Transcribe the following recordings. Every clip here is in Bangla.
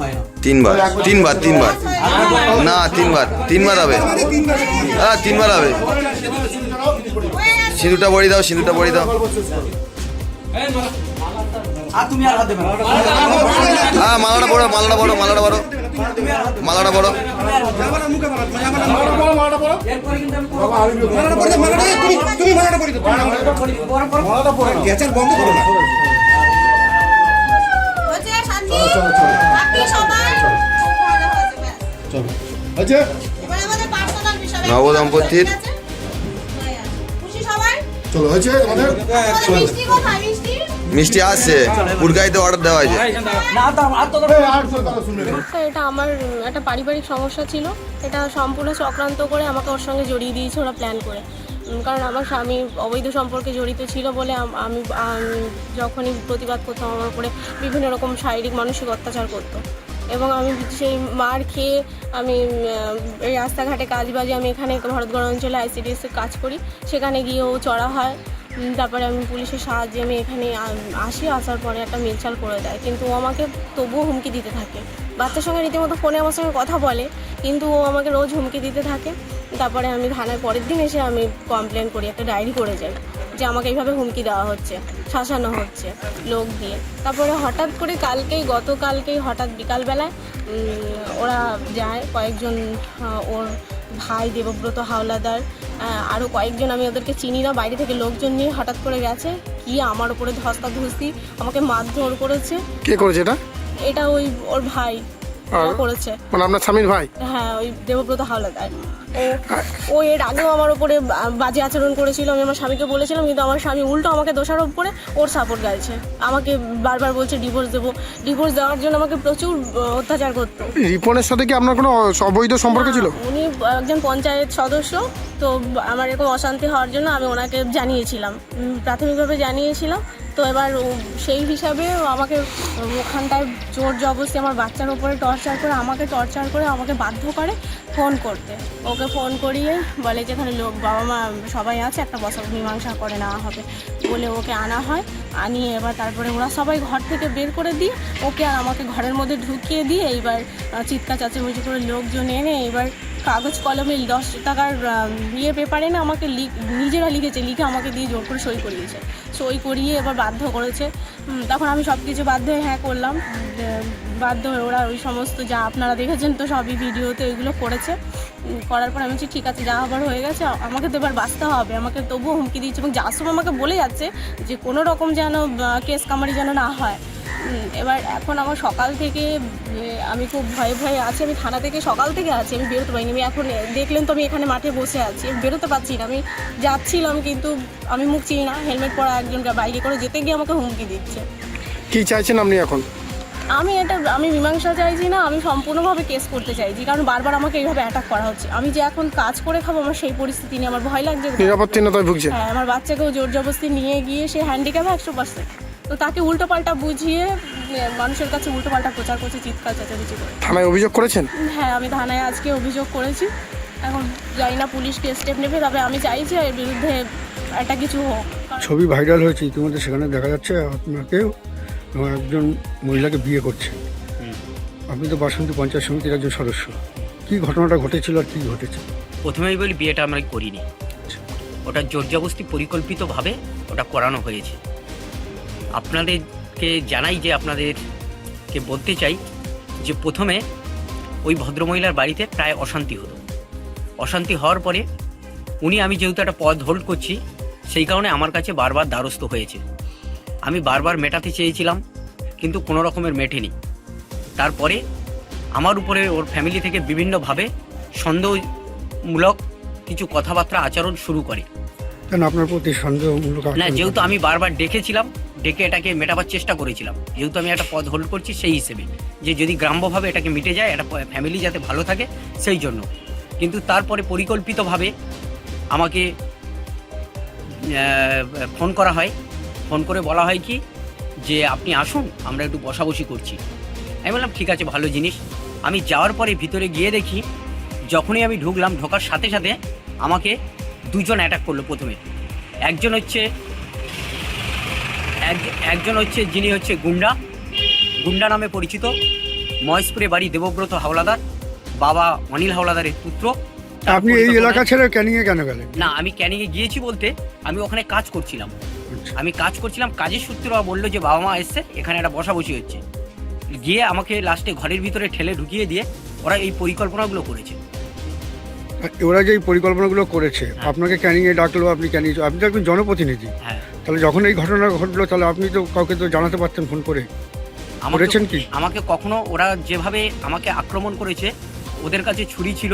হয় তিনবার তিনবার তিনবার। না তিনবার। তিনবার হবে। হ্যাঁ তিনবার হবে। সিঁদুরটা বড়ি দাও সিঁদুরটা বড়ি দাও। হ্যাঁ মালাটা বড়ো মালাটা বড়ো মালাটা বড়ো মালাটা বড়ো এরপরে কিন্তু আমি করব। হয়েছে আচ্ছা। এবার আমাদের পার্সোনাল বিষয় নবদম্পতির- ঠিক আছে? খুশি সবাই? চলো হয়েছে আমাদের? মিষ্টি কোথায় মিষ্টি? মিষ্টি আসছে। পুরকাইতে অর্ডার দেওয়া হয়েছে। না তো আর তো এই, আর শোনো, শুনে এটা আমার একটা পারিবারিক সমস্যা ছিল। এটা সম্পূর্ণ চক্রান্ত করে আমাকে ওর সঙ্গে জড়িয়ে দিয়েছে ওরা প্ল্যান করে। কারণ আমার স্বামী অবৈধ সম্পর্কে জড়িত ছিল বলে আমি যখনই প্রতিবাদ করতাম, আমার উপরে বিভিন্ন রকম শারীরিক, মানসিক অত্যাচার করতো। এবং আমি সেই মার খেয়ে আমি এই রাস্তাঘাটে কাজ বাজে আমি এখানে ভরতগড় অঞ্চলে আইসিডিএসে কাজ করি। সেখানে গিয়েও চড়া হয়। তারপরে আমি পুলিশের সাহায্যে আমি এখানে আসি। আসার পরে একটা মিলচাল করে দেয়। কিন্তু ও আমাকে তবুও হুমকি দিতে থাকে। বাচ্চার সঙ্গে রীতিমতো ফোনে আমার সঙ্গে কথা বলে। কিন্তু ও আমাকে রোজ হুমকি দিতে থাকে। তারপরে আমি থানায় পরের দিন এসে আমি কমপ্লেন করি একটা ডায়েরি করে যাই যে আমাকে এইভাবে হুমকি দেওয়া হচ্ছে শাসানো হচ্ছে লোক দিয়ে। তারপরে হঠাৎ করে কালকেই গতকালকেই হঠাৎ বিকালবেলায় ওরা যায় কয়েকজন ওর ভাই দেবব্রত হাওলাদার আরও কয়েকজন আমি ওদেরকে চিনি না বাইরে থেকে লোকজন নিয়ে হঠাৎ করে গেছে কি আমার উপরে ধস্তাধস্তি আমাকে মারধর করেছে। কে করেছে এটা? এটা ওই ওর ভাই। করেছে। মানে আপনার স্বামীর ভাই? হ্যাঁ ওই দেবব্রত হাওলাদার। ও এর আগেও আমার উপরে বাজে আচরণ করেছিল। আমি আমার স্বামীকে বলেছিলাম কিন্তু আমার স্বামী উল্টো আমাকে দোষারোপ করে ওর সাপোর্ট গাইছে। আমাকে বারবার বলছে ডিভোর্স দেবো। ডিভোর্স দেওয়ার জন্য আমাকে প্রচুর অত্যাচার করতো। রিপনের সাথে কি আপনার কোনো অবৈধ সম্পর্ক ছিল? উনি একজন পঞ্চায়েত সদস্য তো আমার এরকম অশান্তি হওয়ার জন্য আমি ওনাকে জানিয়েছিলাম। প্রাথমিকভাবে জানিয়েছিলাম। তো এবার সেই হিসাবে আমাকে ওখানটায় জোর জবরদস্তি আমার বাচ্চার উপরে টর্চার করে আমাকে টর্চার করে আমাকে বাধ্য করে ফোন করতে। ওকে ফোন করিয়ে বলে যে এখানে লোক বাবা মা সবাই আছে একটা বছর মীমাংসা করে নেওয়া হবে। বলে ওকে আনা হয় আনিয়ে এবার তারপরে ওরা সবাই ঘর থেকে বের করে দিয়ে ওকে আর আমাকে ঘরের মধ্যে ঢুকিয়ে দিয়ে এইবার আহ, চিৎকার চাচামেচি করে লোকজন এনে এবার কাগজ কলমে দশ টাকার ইয়ে পেপারে না আমাকে নিজেরা লিখেছে, লিখে আমাকে দিয়ে জোর করে সই করিয়েছে। সই করিয়ে এবার বাধ্য করেছে। তখন আমি সব কিছু বাধ্য হয়ে হ্যাঁ করলাম। বাধ্য হয়ে ওরা ওই সমস্ত যা আপনারা দেখেছেন তো সবই ভিডিওতে ওইগুলো করেছে। করার পর আমি বলছি, ঠিক আছে, যা হবার হয়ে গেছে, আমাকে তো এবার বাঁচতে হবে। আমাকে তবুও হুমকি দিচ্ছে এবং যার সময় আমাকে বলে যাচ্ছে যে কোনো রকম যেন কেস কামারি যেন না হয়। এবার এখন আমার সকাল থেকে আমি খুব ভয়ে ভয়ে আছি আমি থানা থেকে সকাল থেকে আছি আমি বেরোতে পারিনি আমি এখন দেখলেন তো আমি এখানে মাঠে বসে আছি বেরোতে পারছি না আমি যাচ্ছিলাম কিন্তু আমি মুখ চিনি না হেলমেট পরা একজনকে বাইকে করে যেতে গিয়ে আমাকে হুমকি দিচ্ছে। কি চাইছেন আপনি এখন? আমি এটা আমি মীমাংসা চাইছি না আমি সম্পূর্ণভাবে কেস করতে চাইছি কারণ বারবার আমাকে এইভাবে অ্যাটাক করা হচ্ছে। আমি যে এখন কাজ করে খাব আমার সেই পরিস্থিতি নিয়ে আমার ভয় লাগছে। নিরাপত্তাহীনতায় হ্যাঁ আমার বাচ্চাকেও জোর জবরদস্তি নিয়ে গিয়ে সে হ্যান্ডিক্যাপ একশো পার্সেন্ট তো তাকে উল্টো পাল্টা বুঝিয়ে মানুষের কাছে উল্টো পাল্টা প্রচার করছে চিৎকার চেঁচামেচি করে। থানায় অভিযোগ করেছেন? হ্যাঁ আমি থানায় আজকে অভিযোগ করেছি। এখন জানি না পুলিশ কে স্টেপ নেবে তবে আমি চাইছি এর বিরুদ্ধে একটা কিছু হোক। ছবি ভাইরাল হয়েছে ইতিমধ্যে সেখানে দেখা যাচ্ছে আপনাকে একজন মহিলাকে বিয়ে করছে। আপনি তো বাসন্তী পঞ্চায়েত সমিতির একজন সদস্য। কি ঘটনাটা ঘটেছিল আর কি ঘটেছে? প্রথমেই বলি বিয়েটা আমরা করিনি। ওটা জোর জবস্তি পরিকল্পিতভাবে ওটা করানো হয়েছে। আপনাদেরকে জানাই যে আপনাদেরকে বলতে চাই যে প্রথমে ওই ভদ্রমহিলার বাড়িতে প্রায় অশান্তি হতো অশান্তি হওয়ার পরে উনি আমি যেহেতু একটা পদ হোল্ড করছি সেই কারণে আমার কাছে বারবার দ্বারস্থ হয়েছে। আমি বারবার মেটাতে চেয়েছিলাম কিন্তু কোনো রকমের মেটেনি। তারপরে আমার উপরে ওর ফ্যামিলি থেকে বিভিন্নভাবে সন্দেহমূলক কিছু কথাবার্তা আচরণ শুরু করে। কেন আপনার প্রতি সন্দেহমূলক না যেহেতু আমি বারবার ডেকেছিলাম ডেকে এটাকে মেটাবার চেষ্টা করেছিলাম। যেহেতু আমি একটা পদ হোল্ড করছি সেই হিসেবে। যে যদি গ্রাম্যভাবে এটাকে মিটে যায়, একটা ফ্যামিলি যাতে ভালো থাকে, সেই জন্য। কিন্তু তারপরে পরিকল্পিতভাবে আমাকে ফোন করা হয়। ফোন করে বলা হয় কি, যে আপনি আসুন, আমরা একটু বসাবসি করছি। আমি বললাম, ঠিক আছে, ভালো জিনিস। আমি যাওয়ার পরে ভিতরে গিয়ে দেখি, যখনই আমি ঢুকলাম, ঢোকার সাথে সাথে আমাকে দুজন অ্যাটাক করল প্রথমে। একজন হচ্ছে এক- একজন হচ্ছে যিনি হচ্ছে গুন্ডা। গুন্ডা নামে পরিচিত। মহেশপুরে বাড়ি দেবব্রত হাওলাদার। বাবা অনিল হাওলাদারের পুত্র। আপনি এই এলাকা ছেড়ে ক্যানিংয়ে কেন গেলেন? না আমি ক্যানিংয়ে গিয়েছি বলতে আমি ওখানে কাজ করছিলাম। আচ্ছা। আমি কাজ করছিলাম কাজের সূত্রে ওরা বলল যে বাবা মা এসছে এখানে একটা বসাবসি হচ্ছে। গিয়ে আমাকে লাস্টে ঘরের ভিতরে ঠেলে ঢুকিয়ে দিয়ে ওরা এই পরিকল্পনাগুলো করেছে। ওরা যে এই পরিকল্পনাগুলো করেছে হ্যাঁ। আপনাকে ক্যানিংয়ে ডাকলো আপনি ক্যানিং আপনি তো একজন জনপ্রতিনিধি। হ্যাঁ। তাহলে যখন এই ঘটনা ঘটলো তাহলে আপনি তো কাউকে তো জানাতে পারতেন ফোন করে। করেছেন কি? আমাকে কখনো ওরা যেভাবে আমাকে আক্রমণ করেছে ওদের কাছে ছুরি ছিল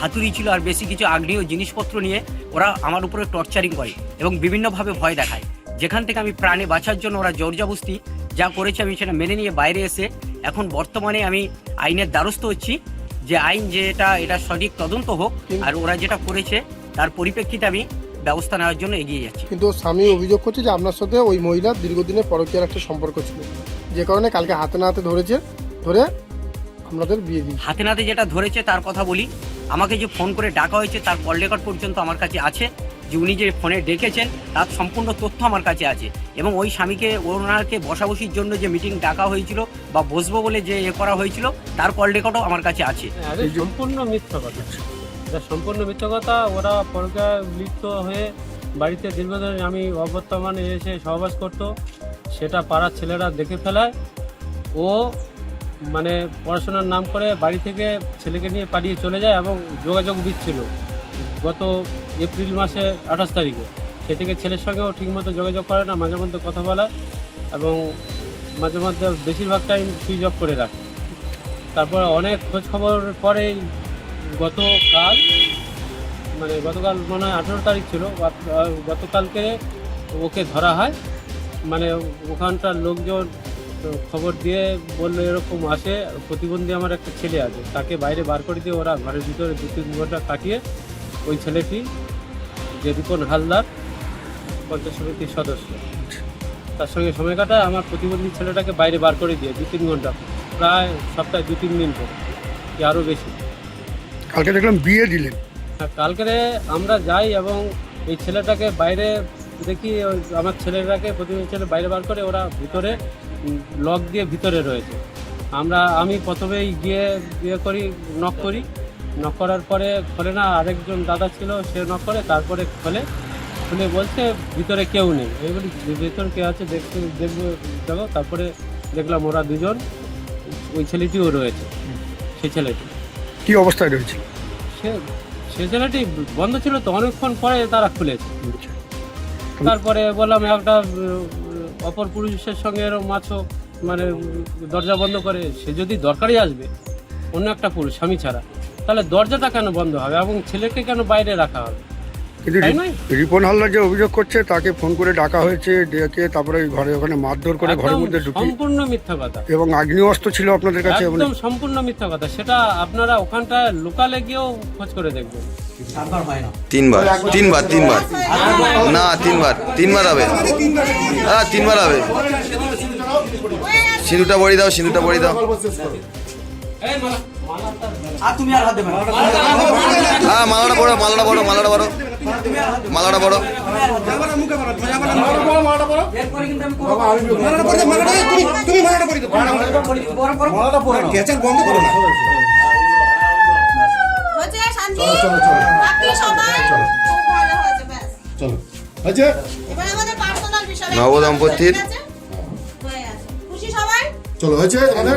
হাতুড়ি ছিল আর বেশি কিছু আগ্নেয় জিনিসপত্র নিয়ে ওরা আমার উপরে টর্চারিং করে এবং বিভিন্নভাবে ভয় দেখায়। যেখান থেকে আমি প্রাণে বাঁচার জন্য ওরা জোরজাবস্তি যা করেছে আমি সেটা মেনে নিয়ে বাইরে এসে এখন বর্তমানে আমি আইনের দ্বারস্থ হচ্ছি। যে আইন যেটা এটা সঠিক তদন্ত হোক আর ওরা যেটা করেছে তার পরিপ্রেক্ষিতে আমি ব্যবস্থা নেওয়ার জন্য এগিয়ে যাচ্ছি। কিন্তু স্বামী অভিযোগ করছে যে আপনার সাথে ওই মহিলার দীর্ঘদিনের পরকীয়ার একটা সম্পর্ক ছিল। যে কারণে কালকে হাতে না হাতে ধরেছে ধরে আপনাদের বিয়ে দিই হাতে নাতে যেটা ধরেছে তার কথা বলি। আমাকে যে ফোন করে ডাকা হয়েছে তার কল রেকর্ড পর্যন্ত আমার কাছে আছে। যে উনি যে ফোনে ডেকেছেন, তার সম্পূর্ণ তথ্য আমার কাছে আছে। এবং ওই স্বামীকে, ওনাকে বসাবসির জন্য যে মিটিং ডাকা হয়েছিল বা বসবো বলে যে এ করা হয়েছিল, তার কল রেকর্ডও আমার কাছে আছে। সম্পূর্ণ মিথ্যা কথা। এটা সম্পূর্ণ মিথ্যা কথা। ওরা পরকা লিপ্ত হয়ে বাড়িতে দীর্ঘদিন আমি অবর্তমানে এসে সহবাস করতো। সেটা পাড়ার ছেলেরা দেখে ফেলায়। ও মানে পড়াশোনার নাম করে বাড়ি থেকে ছেলেকে নিয়ে পালিয়ে চলে যায় এবং যোগাযোগ দিচ্ছিল গত এপ্রিল মাসে আঠাশ তারিখে। সে থেকে ছেলের সঙ্গেও ঠিকমতো যোগাযোগ করে না, মাঝে মধ্যে কথা বলা এবং মাঝে মধ্যে বেশিরভাগ টাইম সুইচ অফ করে রাখে। তারপর অনেক খোঁজ খবর পরে গতকাল মানে গতকাল মনে হয় আঠেরো তারিখ ছিল গতকালকে ওকে ধরা হয়। মানে ওখানকার লোকজন খবর দিয়ে বলল এরকম আসে, প্রতিবন্ধী আমার একটা ছেলে আছে, তাকে বাইরে বার করে দিয়ে ওরা ঘরের ভিতরে দু তিন ঘণ্টা কাটিয়ে ওই ছেলেটি যে রিপন হালদার পঞ্চায়েত সমিতির সদস্য। তার সঙ্গে সময় কাটায় আমার প্রতিবন্ধী ছেলেটাকে বাইরে বার করে দিয়ে দু তিন ঘণ্টা প্রায় সপ্তাহে দু তিন দিন করে কি আরও বেশি। কালকে দেখলাম বিয়ে দিলেন। হ্যাঁ কালকে আমরা যাই এবং এই ছেলেটাকে বাইরে দেখি ওই আমার ছেলেটাকে প্রতিদিন ছেলে বাইরে বার করে ওরা ভিতরে লক দিয়ে ভিতরে রয়েছে। আমরা আমি প্রথমেই গিয়ে বিয়ে করি নক করি। নক করার পরে খোলে না আরেকজন দাদা ছিল সে নক করে তারপরে খোলে। খুলে বলছে ভিতরে কেউ নেই। বলি ভিতরে কে আছে দেখতে দেখব দেখো। তারপরে দেখলাম ওরা দুজন ওই ছেলেটিও রয়েছে সেই ছেলেটি। কি অবস্থায় রয়েছে? সে সে ছেলেটি বন্ধ ছিল তো অনেকক্ষণ পরে তারা খুলেছে। তারপরে বললাম একটা অপর পুরুষের সঙ্গে এরকম মাছও মানে দরজা বন্ধ করে সে যদি দরকারই আসবে অন্য একটা পুরুষ স্বামী ছাড়া। তাহলে দরজাটা কেন বন্ধ হবে এবং ছেলেকে কেন বাইরে রাখা হবে? কিন্তু তাই নয়? রিপন হালদার যে অভিযোগ করছে তাকে ফোন করে ডাকা হয়েছে ডেকে তারপরে ওই ঘরে ওখানে মারধর করে ঘরের একদম মধ্যে ঢুকি সম্পূর্ণ মিথ্যা কথা। এবং আগ্নেয় অস্ত্র ছিল আপনাদের কাছে মানে একদম সম্পূর্ণ মিথ্যা কথা। সেটা আপনারা ওখানটায় লোকালে গিয়েও খোঁজ করে দেখবেন। তিনবার তিনবার তিনবার। না তিনবার তিনবার হবে। হ্যাঁ তিনবার হবে। সিঁদুরটা বড়ি দাও সিঁদুরটা বড়ি দাও। শেষ করো আর তুমি আর হাত দেবে হ্যাঁ মালাটা বড়ো মালাটা বড়ো মালাটা বড়ো মালাটা বড়ো তুমি তুমি মালাটা পরে পরে। বন্ধ করো না চলো, চলো, খুব ভালো হয়েছে চলো হয়েছে এবার আমাদের নবদম্পতির- ঠিক আছে? হয়ে গেছে। খুশি সবাই চলো হয়েছে আমাদের